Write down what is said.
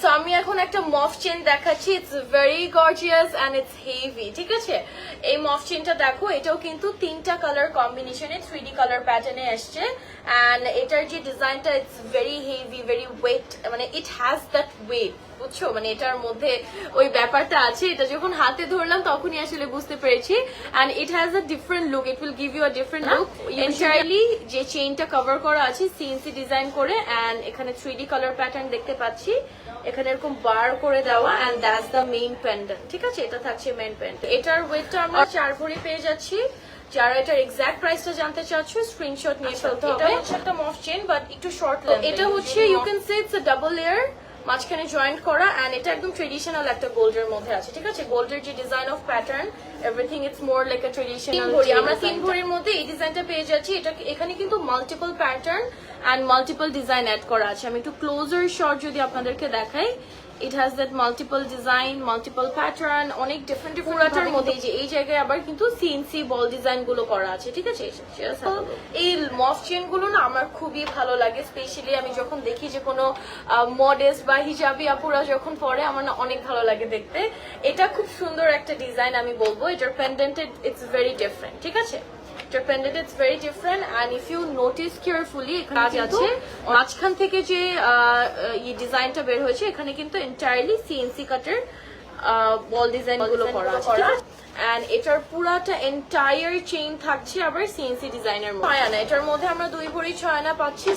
So, আমি এখন একটা মফ চেন দেখাচ্ছি। It's very gorgeous and it's heavy ঠিক আছে? এই মফ চেনটা দেখো এটাও কিন্তু তিনটা কালার কম্বিনেশনে থ্রি ডি কালার প্যাটার্নে আসছে অ্যান্ড এটার যে ডিজাইনটা it's very heavy very weight মানে ইট হ্যাজ দ্যাট ওয়েট বুঝছ? মানে এটার মধ্যে ওই ব্যাপারটা আছে। এটা যখন হাতে ধরলাম তখনই আসলে বুঝতে পেরেছি। And it has a different look it will give you a different look entirely যে চেইনটা কভার করা আছে সিএনসি ডিজাইন করে অ্যান্ড এখানে থ্রি ডি কালার প্যাটার্ন দেখতে পাচ্ছি। এখানে এরকম বার করে দেওয়া and that's the main pendant ঠিক আছে? এটা থাকছে মেইন প্যান্ডেন্ট এটার ওয়েটটা আমরা চার ভরি পেয়ে যাচ্ছি। যারা এটার এক্সাক্ট প্রাইসটা জানতে চাচ্ছ স্ক্রিনশট নিয়ে ফেলতে হবে। এটা হচ্ছে একটা মফ চেন বাট একটু শর্ট এটা হচ্ছে you can say it's a double layer মাঝখানে জয়েন্ট করা অ্যান্ড এটা একদম ট্রেডিশনাল একটা গোল্ডের মধ্যে আছে ঠিক আছে? গোল্ডের যে design of pattern everything it's more like a traditional ভরি আমরা তিন ভরির মধ্যে এই ডিজাইনটা পেয়ে যাচ্ছি। এটা এখানে কিন্তু multiple pattern and multiple design add করা আছে। আমি একটু ক্লোজার শর্ট যদি আপনাদেরকে দেখাই। It has that multiple design multiple pattern অনেক ডিফারেন্ট পুরাটার মধ্যে যে এই জায়গায় আবার কিন্তু সিএনসি বল ডিজাইনগুলো করা আছে ঠিক আছে? এই মফ চেনগুলো না আমার খুবই ভালো লাগে স্পেশালি আমি যখন দেখি যে কোনো মডেস্ট বা হিজাবি আপুরা যখন পরে আমার না অনেক ভালো লাগে দেখতে। এটা খুব সুন্দর একটা ডিজাইন আমি বলব এটার পেন্ডেন্টেড ইটস ভেরি ডিফারেন্ট ঠিক আছে? কাজ আছে। মাঝখান থেকে যে এই ডিজাইনটা বের হয়েছে এখানে কিন্তু এন্টায়ারলি সিএনসি কাটের বল ডিজাইনগুলো করা আছে। এন্ড এটার পুরাটা এন্টায়ার চেইন থাকছে আবার সিএনসি ডিজাইনের মধ্যে। এটার মধ্যে আমরা দুই ভরি ছয় আনা পাচ্ছি।